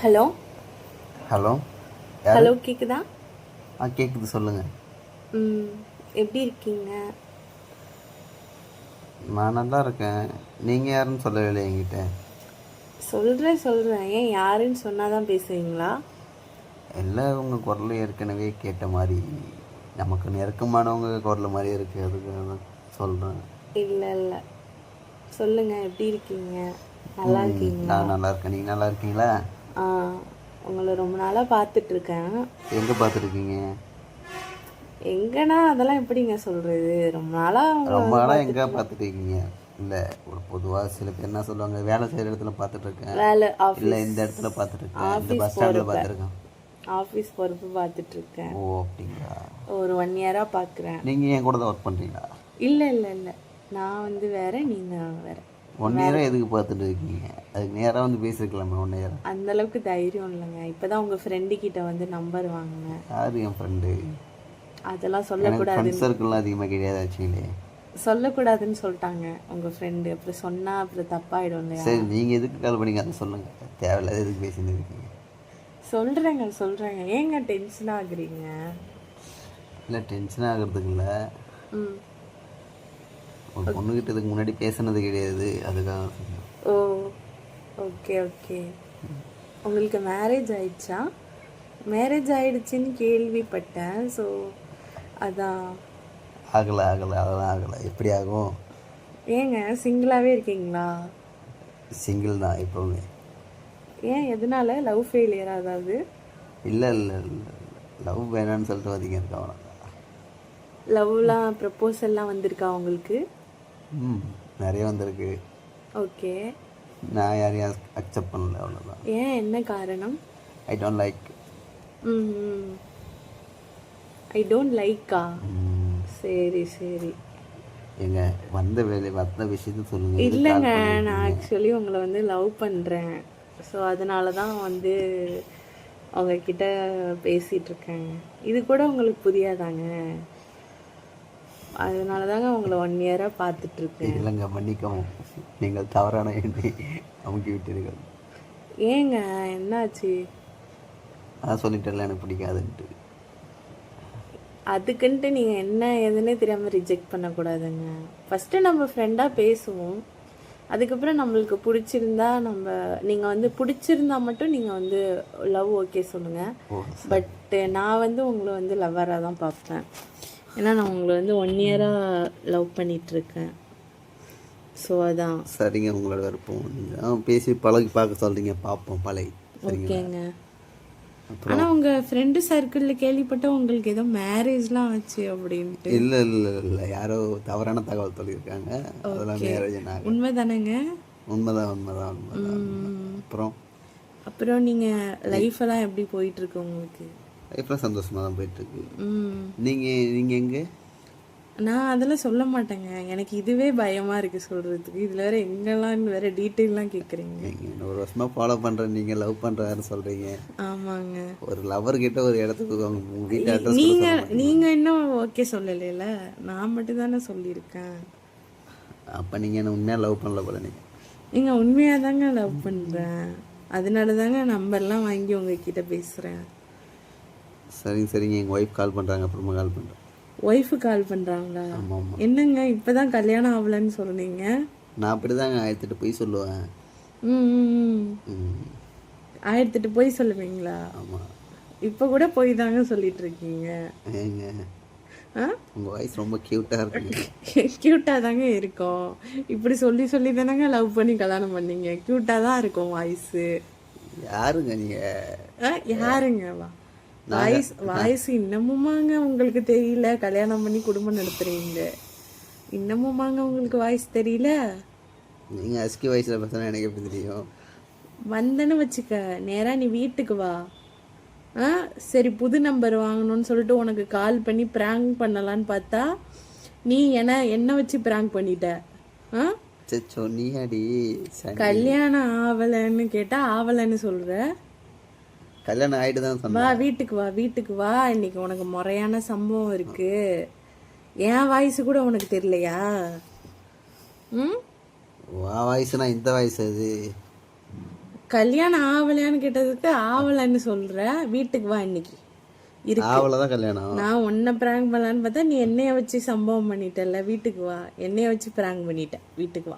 Hello? Hello? Hello கேக்குதா? ஆ கேட்குது சொல்லுங்கள் ம் எப்படி இருக்கீங்க? நான் நல்லா இருக்கேன். நீங்கள் யாருன்னு சொல்லவே இல்லை என்கிட்ட. சொல்கிறேன் சொல்கிறேன் ஏன் யாருன்னு சொன்னால் தான் பேசுவீங்களா? எல்லாம் உங்கள் குரல் ஏற்கனவே கேட்ட மாதிரி. நமக்கு நெருக்கமானவங்க குரல் மாதிரி இருக்குது அதுக்காக தான் சொல்கிறேன் இல்லை இல்லை. சொல்லுங்கள் எப்படி இருக்கீங்க? நல்லா இருக்கீங்களா? நான் நல்லா இருக்கேன். நீங்கள் நல்லா இருக்கீங்களா? உங்களை ரொம்ப நாளாக பார்த்துட்ருக்கேன். எங்கே பார்த்துருக்கீங்க எங்கன்னா அதெல்லாம் எப்படிங்க சொல்கிறது ரொம்ப நாளாக ரொம்ப நாளாக எங்கே பார்த்துருக்கீங்க இல்லை ஒரு பொதுவாக சில பேர் என்ன சொல்லுவாங்க வேலை செய்கிற இடத்துல பார்த்துட்டு இருக்கேன் வேலை இல்லை இந்த இடத்துல பார்த்துட்ருக்கேன். இந்த பஸ் ஸ்டாண்டில் பார்த்துருக்கேன். ஆஃபீஸ் பொறுப்பு பார்த்துட்ருக்கேன். ஓ அப்படிங்களா? ஒரு ஒன் இயராக பார்க்குறேன். நீங்கள் என் கூட தான் ஒர்க் பண்ணுறீங்களா இல்லை இல்லை இல்லை. நான் வந்து வேற நீங்கள் வேற. ஒன் இயராக எதுக்கு பார்த்துட்டு இருக்கீங்க அதுக்கு நேராக வந்து பேசிருக்கலாமே ஒன் இயர் அந்த அளவுக்கு தைரியம் இல்லைங்க. இப்பதான் உங்க ஃப்ரெண்டு கிட்ட வந்து நம்பர் வாங்கினேன். யார் என் ஃப்ரெண்டு அதெல்லாம் சொல்லக்கூடாது ஃப்ரெண்ட்ஸ் சர்க்கிள்லாம் அதிகமாக கிடையாது ஆச்சுங்களே. சொல்லக்கூடாதுன்னு சொல்லிட்டாங்க உங்க ஃப்ரெண்டு அப்புறம் சொன்னா அப்புறம் தப்பாயிடும் இல்லையா? சரி நீங்கள் எதுக்கு கால் பண்ணீங்க? அதை சொல்லுங்கள் தேவையில்லாத எதுக்கு பேசிட்டு இருக்கீங்க சொல்றேங்க சொல்றேங்க. ஏங்க டென்ஷன் ஆகுறீங்க? இல்லை டென்ஷன் ஆகிறதுக்கு இல்லை. ம். ஒரு பொண்ணுக்கிட்ட இதுக்கு முன்னாடி பேசுனது கிடையாது. அதுக்காக சொன்னேன். Oh okay okay. உங்களுக்கு மேரேஜ் ஆயிடுச்சா? மேரேஜ் ஆயிடுச்சுன்னு கேள்விப்பட்டேன். ஸோ அதான். ஆகலை ஆகலை அதெல்லாம் ஆகலை. எப்படி ஆகும்? ஏங்க சிங்கிளாகவே இருக்கீங்களா? சிங்கிள் தான் எப்போவுமே. ஏன் எதனால? லவ் ஃபெயிலியர் அதாவது? இல்லை இல்லை இல்லை லவ் வேணான்னு சொல்லிட்டு வந்தீங்க இருக்க லவ்லாம் ப்ரப்போசல்லாம் வந்திருக்கா உங்களுக்கு? ம் நிறைய வந்திருக்கு. ஓகே. நான் யாரையும் அக்செப்ட் பண்ணல அவ்வளோதான் ஏன்? என்ன காரணம்? ஐ டோன்ட் லைக் ம் ஐ டோன்ட் லைக்கா சரி சரி. எங்க வந்த வேலை வந்த விஷயத்த சொல்லுங்க. இல்லைங்க? நான் ஆக்சுவலி உங்களை வந்து லவ் பண்ணுறேன் ஸோ அதனால தான் வந்து உங்ககிட்ட பேசிகிட்டு இருக்கேன். இது கூட உங்களுக்கு புரியாதாங்க? அதனால தாங்க உங்களை ஒன் இயராக பார்த்துட்ருக்கேன். இல்லைங்க மன்னிக்கவும். நீங்கள் தவறான எண்ணை அமுக்கி விட்டீர்கள். ஏங்க என்னாச்சு? அதான் சொல்லிட்டேன்ல எனக்கு பிடிக்காதுன்ட்டு. அதுக்குன்ட்டு நீங்கள் என்ன எதுன்னே தெரியாமல் ரிஜெக்ட் பண்ணக்கூடாதுங்க. ஃபஸ்ட்டு நம்ம ஃப்ரெண்டாக பேசுவோம். அதுக்கப்புறம் நம்மளுக்கு பிடிச்சிருந்தா நம்ம நீங்கள் வந்து பிடிச்சிருந்தா மட்டும் நீங்கள் வந்து லவ் ஓகே சொல்லுங்கள் ஓ பட் நான் வந்து உங்களை வந்து லவ்வராக தான் பார்ப்பேன். ஏன்னா நான் உங்களை வந்து ஒன் இயராக லவ் பண்ணிகிட்ருக்கேன் ஸோ அதான். சரிங்க உங்களோட விருப்பம். நீங்கள் பேசி பழகி பார்க்க சொல்கிறீங்க பார்ப்போம் பழகி. ஓகேங்க. ஆனால் உங்கள் ஃப்ரெண்டு சர்க்கிளில் கேள்விப்பட்ட உங்களுக்கு ஏதோ மேரேஜ்லாம் ஆச்சு அப்படின்ட்டு. இல்லை இல்லை இல்லை யாரோ தவறான தகவல் சொல்லியிருக்காங்க. அதெல்லாம் மேரேஜ் உண்மை தானேங்க உண்மைதான் உண்மைதான் உண்மைதான். அப்புறம்? அப்புறம் நீங்கள் லைஃப் எல்லாம் எப்படி போயிட்டு இருக்கு உங்களுக்கு? லைஃப்பில் சந்தோஷமாக தான் போயிட்டுருக்கு? நீங்கள் நீங்கள் எங்கே? நான் அதெல்லாம் சொல்ல மாட்டேங்க. எனக்கு இதுவே பயமா இருக்கு சொல்றதுக்கு. இதுல வேற எங்கெல்லாம் வேற டீட்டெயிலாம் கேக்குறீங்க? நீங்கள் ஒரு வருஷமாக ஃபாலோ பண்ணுறேன் நீங்கள் லவ் பண்ணுறாருன்னு சொல்கிறீங்க ஆமாங்க. ஒரு லவர் கிட்ட ஒரு இடத்துக்கு அவங்க உங்க வீட்டு அட்ரஸ் நீங்க நீங்க இன்னும் ஓகே சொல்லலைல? நான் மட்டும் தானே சொல்லியிருக்கேன். அப்போ நீங்கள் என்ன உண்மையாக லவ் பண்ணல போல நீங்கள் நீங்க உண்மையா தாங்க லவ் பண்றேன். அதனால தாங்க நம்பர்லாம் வாங்கி உங்ககிட்ட பேசுறேன். சரிங்க சரிங்க. எங்கள் ஒய்ஃப் கால் பண்ணுறாங்க அப்புறமா கால் பண்ணுறேன் ஒய்ஃபு கால் பண்றாங்களா? ஆமாம் ஆமாம் என்னங்க இப்பதான் கல்யாணம் ஆகலன்னு சொன்னீங்க? நான் அப்படி தாங்க ஆயிரத்தெட்டு போய் சொல்லுவேன். ம் ஆயிரத்தெட்டு போய் சொல்லுவீங்களா? ஆமாம் இப்போ கூட போய் தாங்க சொல்லிட்டு இருக்கீங்க. ஏங்க? உங்கள் வாய்ஸ் ரொம்ப க்யூட்டாக இருக்குங்க க்யூட்டாக தாங்க இருக்கும். இப்படி சொல்லி சொல்லி தானங்க லவ் பண்ணி கல்யாணம் பண்ணீங்க. க்யூட்டாக தான் இருக்கும் வாய்ஸு யாருங்க நீங்கள் யாருங்க? வா. வாய்ஸ் வாய்ஸ் இன்னமுமாங்க உங்களுக்கு தெரியல? கல்யாணம் பண்ணி குடும்பம் நடத்துறீங்க. இன்னமுமாங்க உங்களுக்கு வாய்ஸ் தெரியல? நீங்கள் அஸ்கி வயசில் பேசுனா எனக்கு எப்படி தெரியும். வந்தேன்னு வச்சுக்க நேரா நீ வீட்டுக்கு வா. ஆ சரி புது நம்பர் வாங்கணும்னு சொல்லிட்டு உனக்கு கால் பண்ணி ப்ராங்க் பண்ணலான்னு பார்த்தா நீ என்ன என்ன வச்சு ப்ராங்க் பண்ணிட்ட? ஆ? கல்யாணம் ஆவலைன்னு கேட்டா ஆவலைன்னு சொல்ற. கல்யாணம் தான் சொன்னேன் வா வீட்டுக்கு வா வீட்டுக்கு வா. இன்னைக்கு உனக்கு முறையான சம்பவம் இருக்கு. என் வாய்ஸ் கூட உனக்கு தெரியலையா? ம்? வா வயசுனா இந்த வயசு அது. கல்யாணம் ஆவலையான்னு கேட்டதுக்கு ஆவலைன்னு சொல்ற. வீட்டுக்கு வா இன்னைக்கு. இருக்கு. ஆவலை தான் கல்யாணம். நான் உன்னை பிராங்க் பண்ணலான்னு பார்த்தா நீ என்னைய வச்சு சம்பவம் பண்ணிட்டல வீட்டுக்கு வா. என்னைய வச்சு பிராங்க் பண்ணிட்ட. வீட்டுக்கு வா.